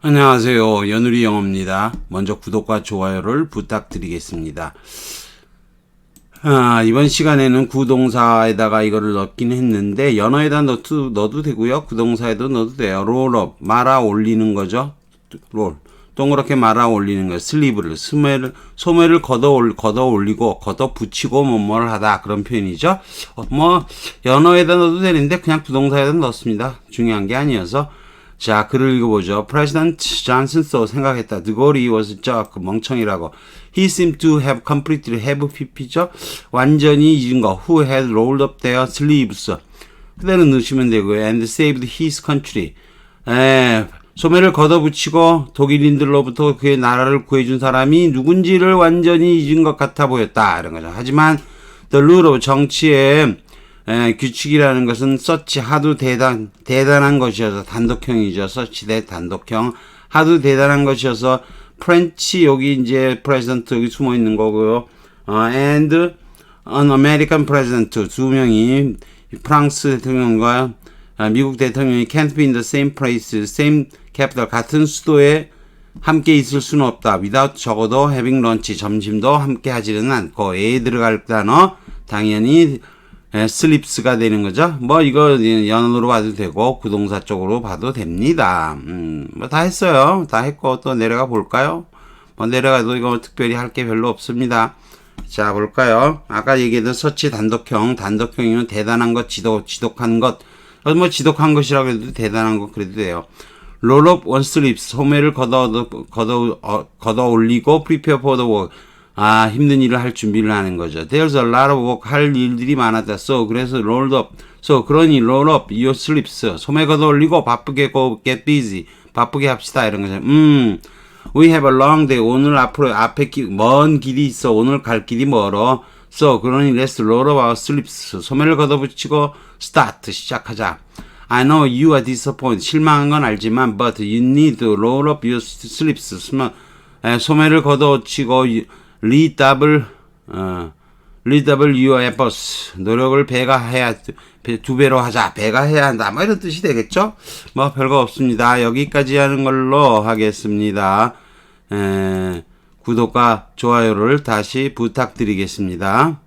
안녕하세요. 연우리 영어입니다. 먼저 구독과 좋아요를 부탁드리겠습니다. 아, 이번 시간에는 구동사에다가 이거를 넣긴 했는데 연어에다 넣어도, 넣어도 되고요. 구동사에도 넣어도 돼요. 롤업 말아 올리는 거죠. 롤 동그랗게 말아 올리는 거 슬리브를 소매를 소매를 걷어 올 걷어 올리고 걷어 붙이고 뭐뭐를 하다 그런 표현이죠. 어, 뭐 연어에다 넣어도 되는데 그냥 부동사에다 넣습니다. 중요한 게 아니어서 자 글을 읽어보죠. President Johnson thought 생각했다. Gaulle was joke 멍청이라고. He seemed to have completely have pp죠. 완전히 잊은 거. Who had rolled up their sleeves. 그대로 넣으시면 되고요. And saved his country. 에, 소매를 걷어붙이고 독일인들로부터 그의 나라를 구해준 사람이 누군지를 완전히 잊은 것 같아 보였다. 이런 거죠. 하지만 the rule 정치의 에, 규칙이라는 것은 서치 하도 대단 대단한 것이어서 단독형이죠. 서치 대 단독형 하도 대단한 것이어서 프렌치 여기 이제 프레젠트 여기 숨어 있는 거고요. 어, and an American president 두 명이 프랑스 대통령과 아, 미국 대통령이 can't be in the same place, same capital 같은 수도에 함께 있을 수는 없다. without 적어도 having lunch 점심도 함께 하지는 않고 에 들어갈 단어 당연히 에, 슬립스가 되는 거죠. 뭐 이거 연어로 봐도 되고 구동사 쪽으로 봐도 됩니다. 음, 뭐 다 했어요. 다 했고 또 내려가 볼까요? 뭐 내려가도 이거 특별히 할 게 별로 없습니다. 자 볼까요? 아까 얘기했던 서치 단독형, 단독형이면 대단한 것, 지독, 지독한 것, 어, 뭐 지독한 것이라고 해도 대단한 것 그래도 돼요. 롤업 원슬립 소매를 걷어 걷어 어, 걷어 올리고 for the work. 아 힘든 일을 할 준비를 하는 거죠. There's a lot of work 할 일들이 많았다. So 그래서 rolled up. So 그러니 roll up your sleeves 소매 걷어 올리고 바쁘게 go get busy 바쁘게 합시다 이런 거죠. 음. We have a long day. 오늘 앞으로 앞에 길, 먼 길이 있어. 오늘 갈 길이 멀어. So 그러니 let's roll up our sleeves. 소매를 걷어붙이고 start 시작하자. I know you are disappointed. 실망한 건 알지만 but you need to roll up your sleeves. 소매를 걷어치고 어, redouble your efforts. 노력을 배가 해야 배- 두 배로 하자. 배가 해야 한다. 뭐 이런 뜻이 되겠죠? 뭐 별거 없습니다. 여기까지 하는 걸로 하겠습니다. 에, 구독과 좋아요를 다시 부탁드리겠습니다.